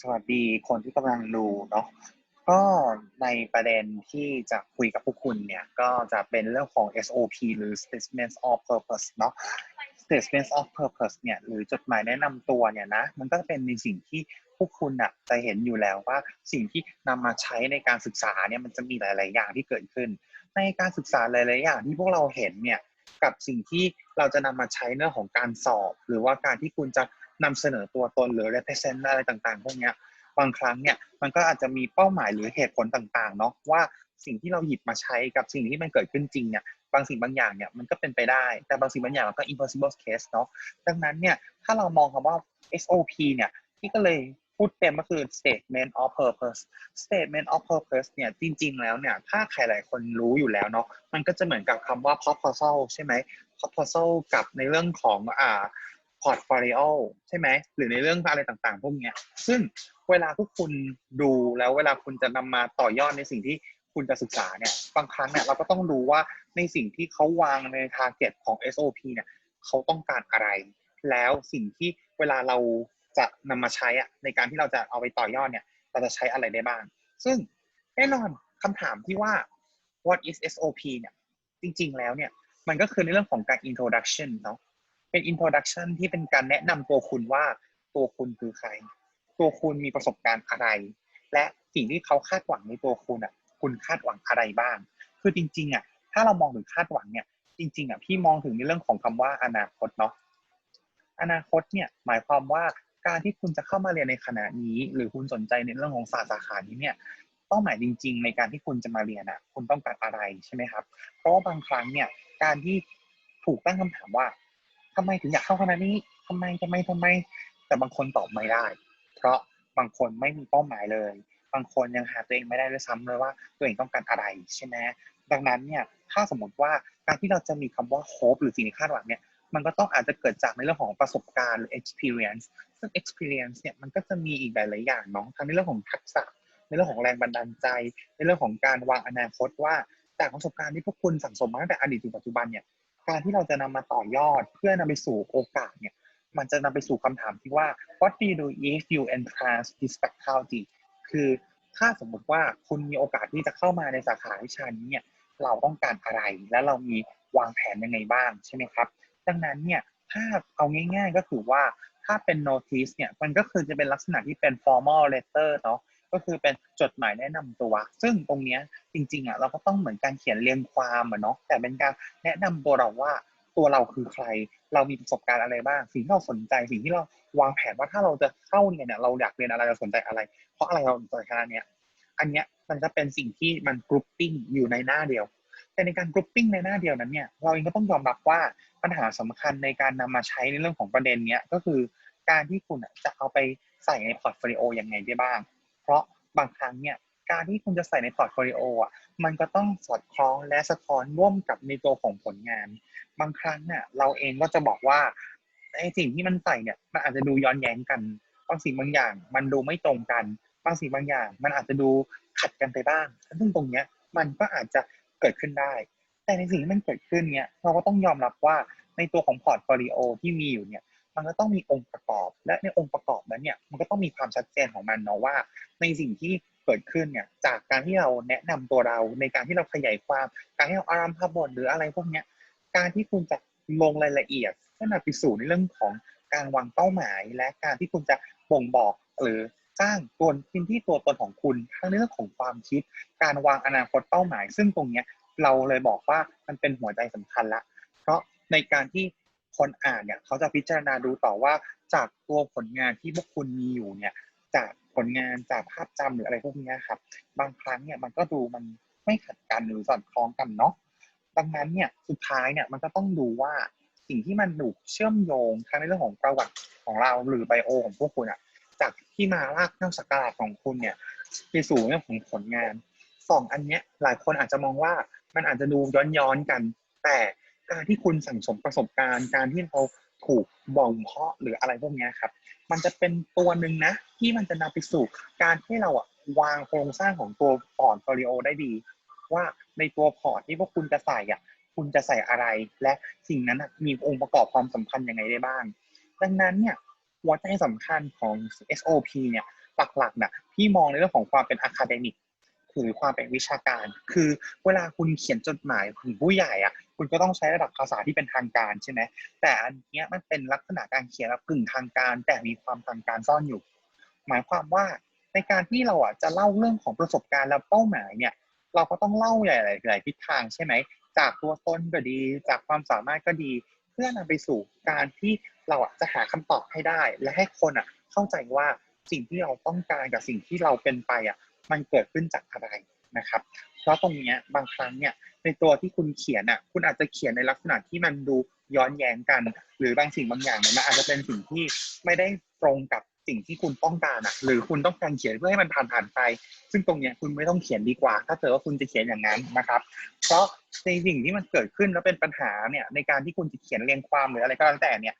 สวัสดีคนที่กำลังดูเนาะก็ในประเด็นที่จะคุยกับพวกคุณเนี่ย ก็จะเป็นเรื่องของ SOP หรือ Statements of Purpose เนาะ Statements of Purpose เนี่ยหรือจดหมายแนะนำตัวเนี่ยนะ มันก็จะเป็นในสิ่งที่พวกคุณอะจะเห็นอยู่แล้วว่าสิ่งที่นำมาใช้ในการศึกษาเนี่ยมันจะมีหลาย ๆ อย่างที่เกิดขึ้น ในการศึกษาหลาย ๆ อย่างที่พวกเราเห็นเนี่ยกับสิ่งที่เราจะนำมาใช้เรื่องของการสอบ หรือว่าการที่คุณจะ นำเสนอตัวตนหรือ represent อะไรต่างๆ พวกเนี้ยบางครั้งเนี่ยมันก็อาจจะมีเป้าหมายหรือเหตุผลต่างๆเนาะว่าสิ่งที่เราหยิบมาใช้กับสิ่งที่มันเกิดขึ้นจริงเนี่ยบางสิ่งบางอย่างเนี่ยมันก็เป็นไปได้ แต่บางสิ่งบางอย่างมันก็ impossible case เนาะดังนั้นเนี่ยถ้าเรามองคำว่า SOP เนี่ยที่ก็เลยพูดเต็มก็คือ statement of purpose statement of purpose เนี่ยจริง ๆ แล้วเนี่ยถ้าใครหลายคนรู้อยู่แล้วเนาะมันก็จะเหมือนกับคำว่า proposal ใช่ไหม proposal กับในเรื่องของอ่า portfolio ใช่ไหมหรือในเรื่องอะไรต่างๆ พวกเนี้ย ซึ่งเวลาทุกคุณดูแล้วเวลาคุณจะนำมาต่อยอดในสิ่งที่คุณจะศึกษาเนี่ยบางครั้งเนี่ยเราก็ต้องดูว่าในสิ่งที่เขาวางใน target ของ SOP เนี่ยเขาต้องการอะไร แล้วสิ่งที่เวลาเราจะนำมาใช้อะในการที่เราจะเอาไปต่อยอดเนี่ย เราจะใช้อะไรได้บ้าง ซึ่งแน่นอนคำถามที่ว่า what is SOP เนี่ยจริงๆแล้วเนี่ยมันก็คือในเรื่องของการ introduction เนาะ เป็น introduction ที่เป็นการแนะนำตัวคุณว่าตัวคุณคือใคร ตัวคุณมีประสบการณ์อะไร และสิ่งที่เขาคาดหวังในตัวคุณอะ คุณคาดหวังอะไรบ้าง คือจริง ๆอะถ้าเรามองถึงคาดหวังเนี่ย จริง ๆอะพี่มองถึงในเรื่องของคำว่าอนาคตเนาะอนาคตเนี่ยหมายความว่าการที่คุณจะเข้ามาเรียนในคณะนี้ หรือคุณสนใจในเรื่องของศาสตร์สาขานี้เนี่ยเป้าหมายจริง ๆ ในการที่คุณจะมาเรียนอะ คุณต้องการอะไรใช่ไหมครับ เพราะว่าบางครั้งเนี่ยการที่ถูกตั้งคำถามว่า ทำไมถึงอยากเข้าคณะนี้ทำไมทำไมทำไม แต่บางคนตอบไม่ได้ เพราะบางคนไม่มีเป้าหมายเลย บางคนยังหาตัวเองไม่ได้ด้วยซ้ำเลยว่าตัวเองต้องการอะไรใช่ไหมดังนั้นเนี่ยถ้าสมมติว่าการที่เราจะมีคำว่า hope หรือสิ่งที่คาดหวังเนี่ยมันก็ต้องอาจจะเกิดจากในเรื่องของประสบการณ์หรือ experience ซึ่ง experience เนี่ยมันก็จะมีอีกหลาย ๆ อย่างเนาะทั้งในเรื่องของทักษะ ในเรื่องของแรงบันดาลใจ ในเรื่องของการวางอนาคตว่าจากประสบการณ์ที่พวกคุณสั่งสมมาตั้งแต่อดีตถึงปัจจุบันเนี่ย การที่เราจะนำมาต่อยอดเพื่อนำไปสู่โอกาสเนี่ยมันจะนำไปสู่คำถามที่ว่า what do you do if you entrance this faculty คือถ้าสมมติว่าคุณมีโอกาสที่จะเข้ามาในสาขาวิชานี้เนี่ยเราต้องการอะไรและเรามีวางแผนยังไงบ้างใช่ไหมครับ ดังนั้นเนี่ยถ้าเอาง่าย ๆ ก็คือว่าถ้าเป็น notice เนี่ยมันก็คือจะเป็นลักษณะที่เป็น formal letter เนาะ ก็คือเป็นจดหมายแนะนำตัว ซึ่งตรงนี้จริงๆอะเราก็ต้องเหมือนการเขียนเรียงความอะเนาะแต่เป็นการแนะนำตัวเราว่าตัวเราคือใคร เรามีประสบการณ์อะไรบ้าง สิ่งที่เราสนใจ สิ่งที่เราวางแผนว่าถ้าเราจะเข้าเนี่ยเนี่ยเราอยากเรียนอะไรเราสนใจอะไร เพราะอะไรเราสนใจคณะเนี้ยอันเนี้ยมันจะเป็นสิ่งที่มันกรุ๊ปปิ้งอยู่ในหน้าเดียว แต่ในการกรุ๊ปปิ้งในหน้าเดียวนั้นเนี่ยเราเองก็ต้องยอมรับว่าปัญหาสำคัญในการนำมาใช้ในเรื่องของประเด็นเนี้ยก็คือการที่คุณจะเอาไปใส่ในพอร์ตโฟลิโอยังไงได้บ้าง เพราะบางครั้งเนี่ยการที่คุณจะใส่ในพอร์ตโฟลิโออะมันก็ต้องสอดคล้องและสะท้อนร่วมกับในตัวของผลงาน บางครั้งเนี่ยเราเองก็จะบอกว่าไอ้สิ่งที่มันใส่เนี่ยมันอาจจะดูย้อนแย้งกันบางสิ่งบางอย่าง มันดูไม่ตรงกันบางสิ่งบางอย่าง มันอาจจะดูขัดกันไปบ้างซึ่งตรงเนี้ยมันก็อาจจะเกิดขึ้นได้ แต่ในสิ่งที่มันเกิดขึ้นเนี่ยเราก็ต้องยอมรับว่าในตัวของพอร์ตโฟลิโอที่มีอยู่เนี่ย มันก็ต้องมีองค์ประกอบ และในองค์ประกอบนั้นเนี่ยมันก็ต้องมีความชัดเจนของมันเนาะว่า ในสิ่งที่เกิดขึ้นเนี่ยจากการที่เราแนะนำตัวเราในการที่เราขยายความ การที่เราอารามภาพบนหรืออะไรพวกเนี้ยการที่คุณจะลงรายละเอียดเพื่อนำไปสู่ในเรื่องของการวางเป้าหมาย และการที่คุณจะบ่งบอกหรือสร้างตัวพื้นที่ตัวตนของคุณทั้งเรื่องของความคิด การวางอนาคตเป้าหมาย ซึ่งตรงเนี้ยเราเลยบอกว่ามันเป็นหัวใจสำคัญละ เพราะในการที่ คนอ่านเนี่ยเขาจะพิจารณาดูต่อว่าจากตัวผลงานที่พวกคุณมีอยู่เนี่ย จากผลงานจากภาพจำหรืออะไรพวกนี้ครับ บางครั้งเนี่ยมันก็ดูมันไม่ขัดกันหรือสอดคล้องกันเนาะดังนั้นเนี่ยสุดท้ายเนี่ยมันก็ต้องดูว่าสิ่งที่มันดูกเชื่อมโยงทั้งในเรื่องของประวัติของเราหรือไบโอของพวกคุณอะจากที่มาลากนั่งสกาลของคุณเนี่ยไปสู่เรื่องของผลงานสองอันเนี้ยหลายคนอาจจะมองว่ามันอาจจะดูย้อนย้อนกัน แต่ การที่คุณสั่งสมประสบการณ์ การที่เราถูกบ่มเพาะหรืออะไรพวกนี้ครับ มันจะเป็นตัวหนึ่งนะ ที่มันจะนำไปสู่การที่เราอะวางโครงสร้างของตัวพอร์ตโฟลิโอได้ดี ว่าในตัวพอร์ตที่พวกคุณจะใส่อะคุณจะใส่อะไร และสิ่งนั้นมีองค์ประกอบความสัมพันธ์ยังไงได้บ้าง ดังนั้นเนี่ยหัวใจสำคัญของ SOP เนี่ยหลักๆนี่ยพี่มองในเรื่องของความเป็นอะคาเดมิกหรือความเป็นวิชาการ คือเวลาคุณเขียนจดหมายถึงผู้ใหญ่อะ คุณก็ต้องใช้ระดับภาษาที่เป็นทางการใช่ไหมแต่อันนี้มันเป็นลักษณะการเขียนแบบกึ่งทางการ แต่มีความทางการซ่อนอยู่ หมายความว่าในการที่เราอะจะเล่าเรื่องของประสบการณ์และเป้าหมายเนี่ย เราก็ต้องเล่าหลายๆทิศทางใช่ไหมจากตัวตนก็ดี จากความสามารถก็ดี เพื่อนำไปสู่การที่เราอะจะหาคำตอบให้ได้ และให้คนอะเข้าใจว่าสิ่งที่เราต้องการกับสิ่งที่เราเป็นไปอะมันเกิดขึ้นจากอะไร นะครับ เพราะตรงเนี้ยบางครั้งเนี่ยในตัวที่คุณเขียนอะคุณอาจจะเขียนในลักษณะที่มันดูย้อนแย้งกัน หรือบางสิ่งบางอย่างเนี่ยมันอาจจะเป็นสิ่งที่ไม่ได้ตรงกับสิ่งที่คุณต้องการอะ หรือคุณต้องการเขียนเพื่อให้มันผ่านผ่านไป ซึ่งตรงเนี้ยคุณไม่ต้องเขียนดีกว่า ถ้าเกิดว่าคุณจะเขียนอย่างนั้นนะครับ เพราะในสิ่งที่มันเกิดขึ้นแล้วเป็นปัญหาเนี่ยในการที่คุณจะเขียนเรียงความหรืออะไรก็แล้วแต่เนี่ย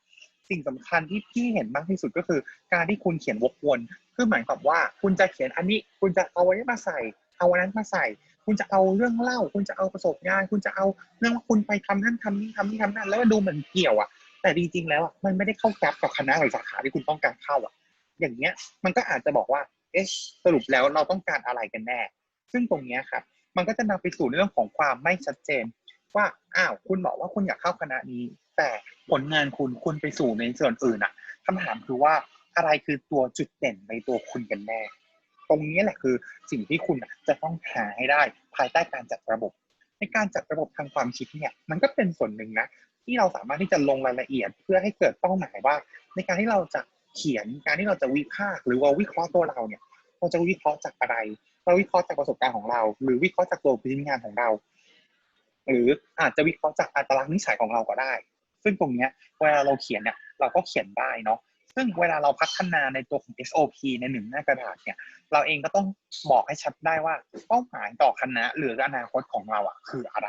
สิ่งสำคัญที่พี่เห็นมากที่สุดก็คือ การที่คุณเขียนวกวนคือหมายความว่าคุณจะเขียนอันนี้ คุณจะเอาไว้มาใส่ เอาวันนั้นมาใส่ คุณจะเอาเรื่องเล่า คุณจะเอาประสบการณ์ คุณจะเอาเรื่องว่าคุณไปทำนั่นทำนี่ทำนี่ทำนั่น แล้วดูเหมือนเกี่ยวอะ แต่จริงๆแล้วอะมันไม่ได้เข้ากับกับคณะหรือสาขาที่คุณต้องการเข้าอะ อย่างเงี้ยมันก็อาจจะบอกว่า เอ๊ะสรุปแล้วเราต้องการอะไรกันแน่ ซึ่งตรงเนี้ยครับมันก็จะนำไปสู่เรื่องของความไม่ชัดเจน ว่าอ้าวคุณบอกว่าคุณอยากเข้าคณะนี้ แต่ผลงานคุณคุณไปสู่ในส่วนอื่นอะคำถามคือว่าอะไรคือตัวจุดเด่นในตัวคุณกันแน่ ตรงนี้แหละคือสิ่งที่คุณจะต้องหาให้ได้ภายใต้การจัดระบบ ในการจัดระบบทางความคิดเนี่ยมันก็เป็นส่วนหนึ่งนะที่เราสามารถที่จะลงรายละเอียดเพื่อให้เกิดเป้าหมายว่า ในการที่เราจะเขียนการที่เราจะวิพากษ์หรือว่าวิเคราะห์ตัวเราเนี่ยเราจะวิเคราะห์จากอะไร เราวิเคราะห์จากประสบการณ์ของเรา หรือวิเคราะห์จากตัวพฤติงานของเรา หรืออาจจะวิเคราะห์จากอัตลักษณ์นิสัยของเราก็ได้ ซึ่งตรงเนี้ยเวลาเราเขียนเนี่ยเราก็เขียนได้เนาะ ซึ่งเวลาเราพัฒนาในตัวของ SOP ในหนึ่งหน้ากระดาษเนี่ย เราเองก็ต้องบอกให้ชัดได้ว่าเป้าหมายต่อคณะหรืออนาคตของเราอะคืออะไร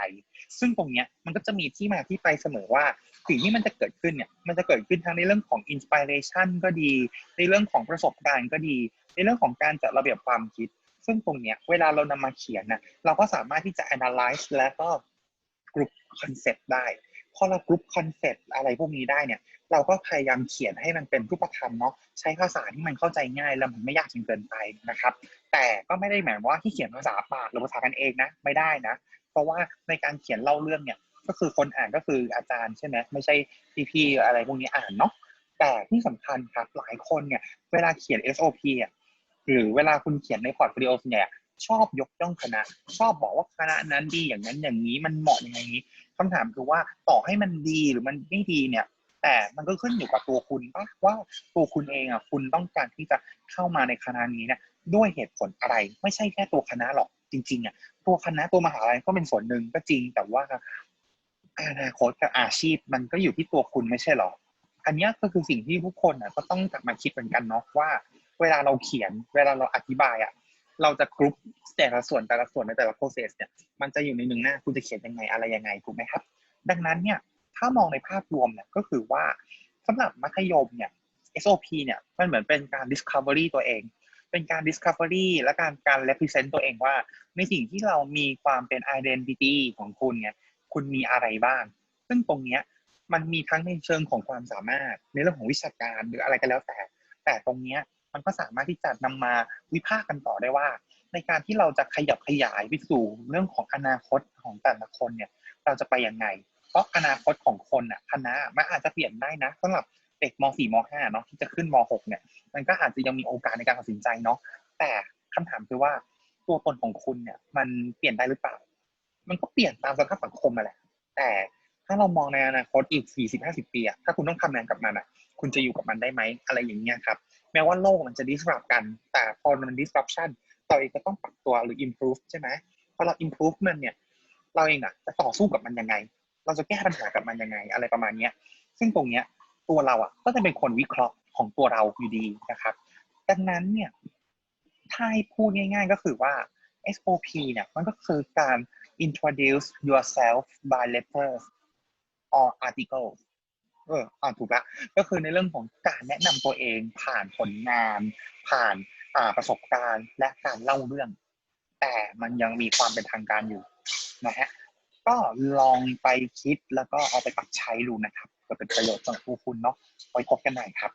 ซึ่งตรงเนี้ยมันก็จะมีที่มาที่ไปเสมอว่าสิ่งที่มันจะเกิดขึ้นเนี่ยมันจะเกิดขึ้นทั้งในเรื่องของอินสปิเรชันก็ดี ในเรื่องของประสบการณ์ก็ดี ในเรื่องของการจัดระเบียบความคิด ซึ่งตรงเนี้ยเวลาเรานำมาเขียนนะเราก็สามารถที่จะ analyze และก็กรุ๊ปคอนเซ็ปต์ได้พอเรากรุ๊ปคอนเซ็ปต์อะไรพวกนี้ได้เนี่ย เราก็พยายามเขียนให้มันเป็นรูปธรรมเนาะใช้ภาษาที่มันเข้าใจง่ายแล้วมันไม่ยากจนเกินไปนะครับ แต่ก็ไม่ได้หมายว่าที่เขียนภาษาปากหรือภาษากันเองนะไม่ได้นะ เพราะว่าในการเขียนเล่าเรื่องเนี่ยก็คือคนอ่านก็คืออาจารย์ใช่ไหมไม่ใช่พี่ๆอะไรพวกนี้อ่านเนาะแต่ที่สำคัญครับหลายคนเนี่ยเวลาเขียน SOP อะหรือเวลาคุณเขียนในพอร์ตโฟลิโอเนี่ยชอบยกย่องคณะ ชอบบอกว่าคณะนั้นดีอย่างนั้นอย่างนี้มันเหมาะอย่างนี้คำถามคือว่าต่อให้มันดีหรือมันไม่ดีเนี่ย แต่มันก็ขึ้นอยู่กับตัวคุณปะว่าตัวคุณเองอะคุณต้องการที่จะเข้ามาในคณะนี้เนี่ยด้วยเหตุผลอะไร ไม่ใช่แค่ตัวคณะหรอกจริงๆอะตัวคณะตัวมหาลัยก็เป็นส่วนหนึ่งก็จริง แต่ว่าอนาคตกับอาชีพมันก็อยู่ที่ตัวคุณไม่ใช่หรอ อันนี้ก็คือสิ่งที่ทุกคนอะก็ต้องกลับมาคิดเหมือนกันเนาะว่า เวลาเราเขียน เวลาเราอธิบายอะเราจะกรุ๊ปแต่ละส่วนแต่ละส่วนในแต่ละ process เนี่ยมันจะอยู่ในหนึ่งหน้าคุณจะเขียนยังไงอะไรยังไงถูกไหมครับ ดังนั้นเนี่ย ถ้ามองในภาพรวมเนี่ยก็คือว่าสำหรับมัธยมเนี่ย SOP เนี่ยมันเหมือนเป็นการ discovery ตัวเอง เป็นการ discovery และการการ represent ตัวเองว่า ในสิ่งที่เรามีความเป็น identity ของคุณเนี่ยคุณมีอะไรบ้าง ซึ่งตรงเนี้ยมันมีทั้งในเชิงของความสามารถในเรื่องของวิชาการหรืออะไรก็แล้วแต่ แต่ตรงเนี้ยมันก็สามารถที่จะนำมาวิพากษ์กันต่อได้ว่า ในการที่เราจะขยับขยายไปสู่เรื่องของอนาคตของแต่ละคนเนี่ย เราจะไปยังไง เพราะอนาคตของคนอะคณะมันอาจจะเปลี่ยนได้นะสำหรับเด็กม .4 ม .5 เนาะที่จะขึ้นม .6 เนี่ย มันก็อาจจะยังมีโอกาสในการตัดสินใจเนาะแต่คำถามคือว่าตัวตนของคุณเนี่ย มันเปลี่ยนได้หรือเปล่า มันก็เปลี่ยนตามสภาพสังคมมาแหละ แต่ถ้าเรามองในอนาคตอีก 40-50 ปีอะถ้าคุณต้องทำงานกับมันอะคุณจะอยู่กับมันได้ไหม อะไรอย่างเงี้ยครับ แม้ว่าโลกมันจะ disrupt กัน แต่พอมัน disruption เราเองก็ต้องปรับตัวหรือ improve ใช่ไหมพอเรา improve มันเนี่ย เราเองอะจะต่อสู้กับมันยังไง เราจะแก้ปัญหากับมันยังไง อะไรประมาณเนี้ย ซึ่งตรงเนี้ยตัวเราอะก็จะเป็นคนวิเคราะห์ของตัวเราอยู่ดีนะครับ ดังนั้นเนี่ยถ้าให้พูดง่าย ๆ ก็คือว่า SOP เนี่ยมันก็คือการ introduce yourself by letters or articles เอออ่าถูกละก็คือในเรื่องของการแนะนำตัวเองผ่านผลงาน ผ่านอ่าประสบการณ์และการเล่าเรื่อง แต่มันยังมีความเป็นทางการอยู่นะฮะ ก็ลองไปคิดแล้วก็เอาไปปรับใช้ดูนะครับก็เป็นประโยชน์สำหรับผู้คุณเนาะไว้พบกันใหม่ครับ